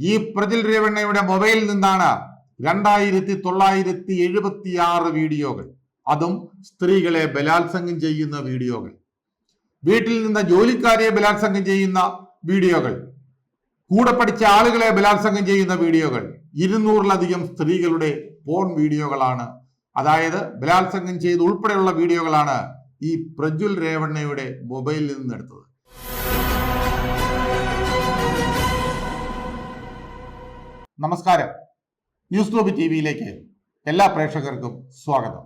ഈ പ്രജിൽ രേവണ്ണയുടെ മൊബൈലിൽ നിന്നാണ് രണ്ടായിരത്തി തൊള്ളായിരത്തി എഴുപത്തി ആറ് വീഡിയോകൾ അതും സ്ത്രീകളെ ബലാത്സംഗം ചെയ്യുന്ന വീഡിയോകൾ വീട്ടിൽ നിന്ന് ജോലിക്കാരെ ബലാത്സംഗം ചെയ്യുന്ന വീഡിയോകൾ കൂടെ പഠിച്ച ആളുകളെ ബലാത്സംഗം ചെയ്യുന്ന വീഡിയോകൾ ഇരുന്നൂറിലധികം സ്ത്രീകളുടെ ഫോൺ വീഡിയോകളാണ്. അതായത് ബലാത്സംഗം ചെയ്ത് ഉൾപ്പെടെയുള്ള വീഡിയോകളാണ് ഈ പ്രജ്വൽ രേവണ്ണയുടെ മൊബൈലിൽ നിന്ന് എടുത്തത് നമസ്കാരം. ന്യൂസ് ഗ്ലോബ് ടി വിയിലേക്ക് എല്ലാ പ്രേക്ഷകർക്കും സ്വാഗതം.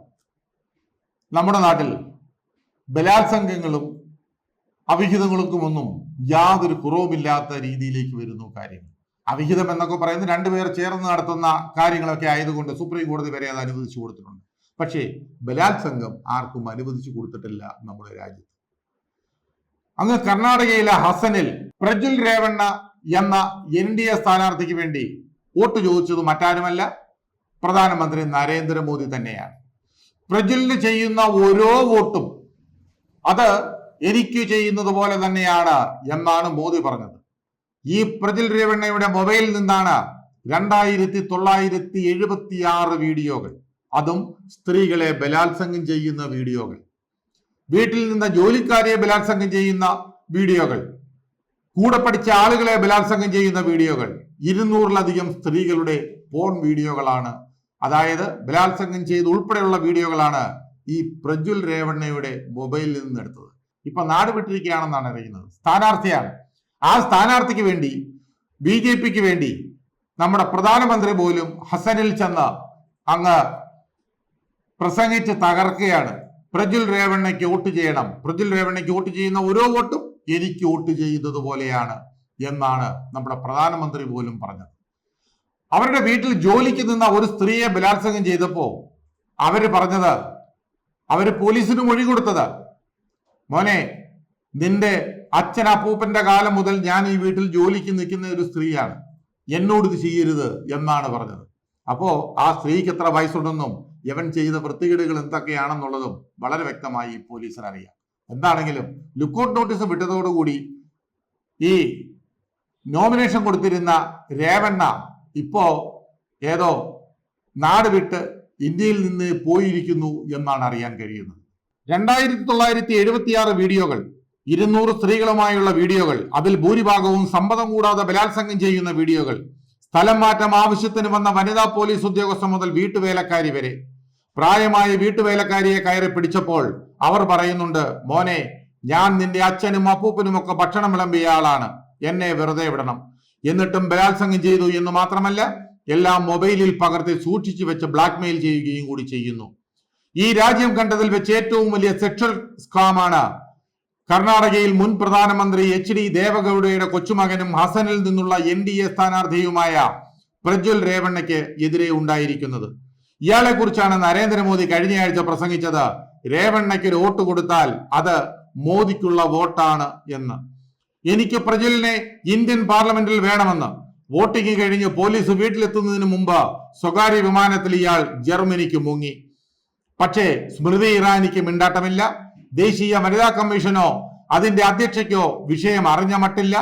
നമ്മുടെ നാട്ടിൽ ബലാത്സംഗങ്ങളും അവിഹിതങ്ങൾക്കുമൊന്നും യാതൊരു കുറവുമില്ലാത്ത രീതിയിലേക്ക് വരുന്നു കാര്യങ്ങൾ. അവിഹിതം എന്നൊക്കെ പറയുന്നത് രണ്ടുപേർ ചേർന്ന് നടത്തുന്ന കാര്യങ്ങളൊക്കെ ആയതുകൊണ്ട് സുപ്രീം കോടതി വരെ അത് അനുവദിച്ചു കൊടുത്തിട്ടുണ്ട്. പക്ഷേ ബലാത്സംഗം ആർക്കും അനുവദിച്ചു കൊടുത്തിട്ടില്ല നമ്മുടെ രാജ്യത്ത്. അങ്ങ് കർണാടകയിലെ ഹസനിൽ പ്രജ്വൽ രേവണ്ണ എന്ന എൻ ഡി എ സ്ഥാനാർത്ഥിക്ക് വേണ്ടി വോട്ട് ചോദിച്ചത് മറ്റാരുമല്ല പ്രധാനമന്ത്രി നരേന്ദ്രമോദി തന്നെയാണ്. പ്രജ്വലിന് ചെയ്യുന്ന ഓരോ വോട്ടും അത് എനിക്ക് ചെയ്യുന്നത് പോലെ തന്നെയാണ് എന്നാണ് മോദി പറഞ്ഞത്. ഈ പ്രജിൽ രേവണ്ണയുടെ മൊബൈലിൽ നിന്നാണ് രണ്ടായിരത്തി തൊള്ളായിരത്തി എഴുപത്തി ആറ് വീഡിയോകൾ അതും സ്ത്രീകളെ ബലാത്സംഗം ചെയ്യുന്ന വീഡിയോകൾ വീട്ടിൽ നിന്ന് ജോലിക്കാരെ ബലാത്സംഗം ചെയ്യുന്ന വീഡിയോകൾ കൂടെ പഠിച്ച ആളുകളെ ബലാത്സംഗം ചെയ്യുന്ന വീഡിയോകൾ ഇരുന്നൂറിലധികം സ്ത്രീകളുടെ പോൺ വീഡിയോകളാണ്. അതായത് ബലാത്സംഗം ചെയ്ത് ഉൾപ്പെടെയുള്ള വീഡിയോകളാണ് ഈ പ്രജ്വൽ രേവണ്ണയുടെ മൊബൈലിൽ നിന്ന് എടുത്തത്. ഇപ്പൊ നാട് വിട്ടിരിക്കുകയാണെന്നാണ് അറിയുന്നത്. സ്ഥാനാർത്ഥിയാണ്. ആ സ്ഥാനാർത്ഥിക്ക് വേണ്ടി ബി ജെ പിക്ക് വേണ്ടി നമ്മുടെ പ്രധാനമന്ത്രി പോലും ഹസനിൽ ചെന്ന് അങ്ങ് പ്രസംഗിച്ച് തകർക്കുകയാണ്. പ്രജ്വൽ രേവണ്ണയ്ക്ക് വോട്ട് ചെയ്യണം. പ്രജ്വൽ രേവണ്ണയ്ക്ക് വോട്ട് ചെയ്യുന്ന ഓരോ വോട്ടും എനിക്ക് വോട്ട് ചെയ്യുന്നത് പോലെയാണ് എന്നാണ് നമ്മുടെ പ്രധാനമന്ത്രി പോലും പറഞ്ഞത്. അവരുടെ വീട്ടിൽ ജോലിക്ക് നിന്ന ഒരു സ്ത്രീയെ ബലാത്സംഗം ചെയ്തപ്പോ അവർ പറഞ്ഞത് അവർ പോലീസിന് മൊഴി കൊടുത്തത് മോനെ നിന്റെ അച്ഛൻ അപ്പൂപ്പന്റെ കാലം മുതൽ ഞാൻ ഈ വീട്ടിൽ ജോലിക്ക് നിൽക്കുന്ന ഒരു സ്ത്രീയാണ്. എന്നോട് ഇത് ചെയ്യരുത് എന്നാണ് പറഞ്ഞത്. അപ്പോ ആ സ്ത്രീക്ക് എത്ര വയസ്സുണ്ടെന്നും യവൻ ചെയ്ത വൃത്തികേടുകൾ എന്തൊക്കെയാണെന്നുള്ളതും വളരെ വ്യക്തമായി പോലീസിന് അറിയാം എന്താണെങ്കിലും ലുക്കൌട്ട് നോട്ടീസ് വിട്ടതോടുകൂടി ഈ നോമിനേഷൻ കൊടുത്തിരുന്ന രേവണ്ണ ഇപ്പോ ഏതോ നാട് വിട്ട് ഇന്ത്യയിൽ നിന്ന് പോയിരിക്കുന്നു എന്നാണ് അറിയാൻ കഴിയുന്നത്. രണ്ടായിരത്തി തൊള്ളായിരത്തി എഴുപത്തിയാറ് വീഡിയോകൾ ഇരുന്നൂറ് സ്ത്രീകളുമായുള്ള വീഡിയോകൾ അതിൽ ഭൂരിഭാഗവും സമ്മതം കൂടാതെ ബലാത്സംഗം ചെയ്യുന്ന വീഡിയോകൾ സ്ഥലം മാറ്റം ആവശ്യത്തിന് വന്ന വനിതാ പോലീസ് ഉദ്യോഗസ്ഥ മുതൽ വീട്ടുവേലക്കാരി വരെ പ്രായമായ വീട്ടുവേലക്കാരിയെ കയറി പിടിച്ചപ്പോൾ അവർ പറയുന്നുണ്ട് മോനെ ഞാൻ നിന്റെ അച്ഛനും അപ്പൂപ്പനും ഒക്കെ ഭക്ഷണം വിളമ്പിയ ആളാണ്. എന്നെ വെറുതെ വിടണം. എന്നിട്ടും ബലാത്സംഗം ചെയ്തു എന്ന് മാത്രമല്ല എല്ലാം മൊബൈലിൽ പകർത്തി സൂക്ഷിച്ചു വെച്ച് ബ്ലാക്ക്മെയിൽ ചെയ്യുകയും കൂടി ചെയ്യുന്നു. ഈ രാജ്യം കണ്ടതിൽ വെച്ച് ഏറ്റവും വലിയ സെക്ഷൽ സ്കാമാണ് കർണാടകയിൽ മുൻ പ്രധാനമന്ത്രി എച്ച് ഡി ദേവഗൌഡയുടെ കൊച്ചുമകനും ഹസനിൽ നിന്നുള്ള എൻ ഡി എ സ്ഥാനാർത്ഥിയുമായ പ്രജ്വൽ രേവണ്ണയ്ക്ക് എതിരെ ഉണ്ടായിരിക്കുന്നത്. ഇയാളെ കുറിച്ചാണ് നരേന്ദ്രമോദി കഴിഞ്ഞയാഴ്ച പ്രസംഗിച്ചത്. രേവണ്ണയ്ക്ക് ഒരു വോട്ട് കൊടുത്താൽ അത് മോദിക്കുള്ള വോട്ടാണ് എന്ന്. എനിക്ക് പ്രജലിനെ ഇന്ത്യൻ പാർലമെന്റിൽ വേണമെന്ന്. വോട്ടിംഗ് കഴിഞ്ഞ് പോലീസ് വീട്ടിലെത്തുന്നതിന് മുമ്പ് സ്വകാര്യ വിമാനത്തിൽ ഇയാൾ ജർമ്മനിക്ക് മുങ്ങി. പക്ഷേ സ്മൃതി ഇറാനിക്ക് മിണ്ടാട്ടമില്ല. ദേശീയ വനിതാ കമ്മീഷനോ അതിന്റെ അധ്യക്ഷയ്ക്കോ വിഷയം അറിഞ്ഞ മട്ടില്ല.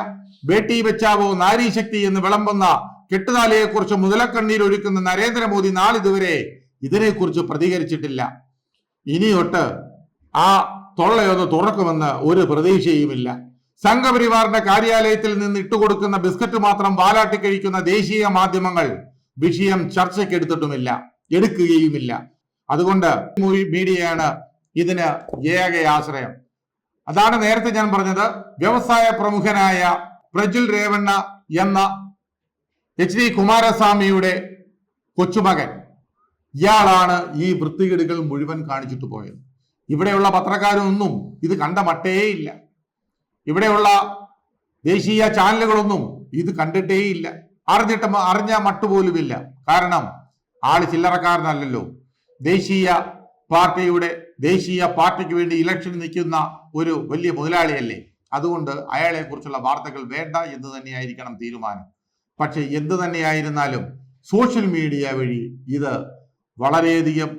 ബേട്ടി ബച്ചാവോ നാരീശക്തി എന്ന് വിളമ്പുന്ന കെട്ടുതാലിയെക്കുറിച്ച് മുതലക്കണ്ണീർ ഒഴുക്കുന്ന നരേന്ദ്രമോദി നാളിതുവരെ ഇതിനെക്കുറിച്ച് പ്രതികരിച്ചിട്ടില്ല. ഇനി തൊട്ട് ആ തൊള്ളയൊന്ന് തുറക്കുമെന്ന് ഒരു പ്രതീക്ഷയുമില്ല. സംഘപരിവാറിന്റെ കാര്യാലയത്തിൽ നിന്ന് ഇട്ടുകൊടുക്കുന്ന ബിസ്ക്കറ്റ് മാത്രം വാലാട്ടി കഴിക്കുന്ന ദേശീയ മാധ്യമങ്ങൾ വിഷയം ചർച്ചയ്ക്കെടുത്തിട്ടുമില്ല എടുക്കുകയുമില്ല. അതുകൊണ്ട് മീഡിയയാണ് ഇതിന് ഏക ആശ്രയം. അതാണ് നേരത്തെ ഞാൻ പറഞ്ഞത്. വ്യവസായ പ്രമുഖനായ പ്രജുൽ രേവണ്ണ എന്ന എച്ച് ഡി കുമാരസ്വാമിയുടെ കൊച്ചുമകൻ. ഇയാളാണ് ഈ വൃത്തികേടുകൾ മുഴുവൻ കാണിച്ചിട്ട് പോയത്. ഇവിടെയുള്ള പത്രക്കാരൊന്നും ഇത് കണ്ട മട്ടേയില്ല. ഇവിടെയുള്ള ദേശീയ ചാനലുകളൊന്നും ഇത് കണ്ടിട്ടേയില്ല. അറിഞ്ഞിട്ട് അറിഞ്ഞ മട്ടുപോലുമില്ല കാരണം ആൾ ചില്ലറക്കാരനല്ലല്ലോ. ദേശീയ പാർട്ടിയുടെ ദേശീയ പാർട്ടിക്ക് വേണ്ടി ഇലക്ഷൻ നിൽക്കുന്ന ഒരു വലിയ മുതലാളിയല്ലേ? അതുകൊണ്ട് അയാളെ കുറിച്ചുള്ള വാർത്തകൾ വേണ്ട എന്ന് തന്നെയായിരിക്കണം തീരുമാനം. പക്ഷെ എന്ത് തന്നെയായിരുന്നാലും സോഷ്യൽ മീഡിയ വഴി ഇത് വളരെയധികം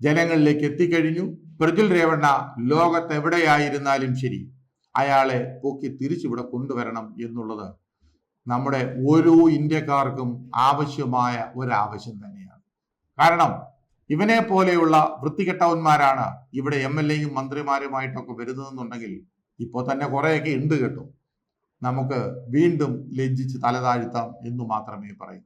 ജനങ്ങളിലേക്ക് എത്തിക്കഴിഞ്ഞു. പ്രജുൽ രേവണ്ണ ലോകത്തെവിടെയായിരുന്നാലും ശരി അയാളെ പൊക്കി തിരിച്ചിവിടെ കൊണ്ടുവരണം എന്നുള്ളത് നമ്മുടെ ഓരോ ഇന്ത്യക്കാർക്കും ആവശ്യമായ ഒരാവശ്യം തന്നെയാണ്. കാരണം ഇവനെ പോലെയുള്ള വൃത്തികെട്ടവന്മാരാണ് ഇവിടെ എം എൽ എയും മന്ത്രിമാരുമായിട്ടൊക്കെ വരുന്നതെന്നുണ്ടെങ്കിൽ ഇപ്പോൾ തന്നെ കുറേയൊക്കെ ഉണ്ട് കേട്ടോ. നമുക്ക് വീണ്ടും ലജ്ജിച്ച് തലതാഴ്ത്താം എന്ന് മാത്രമേ പറയൂ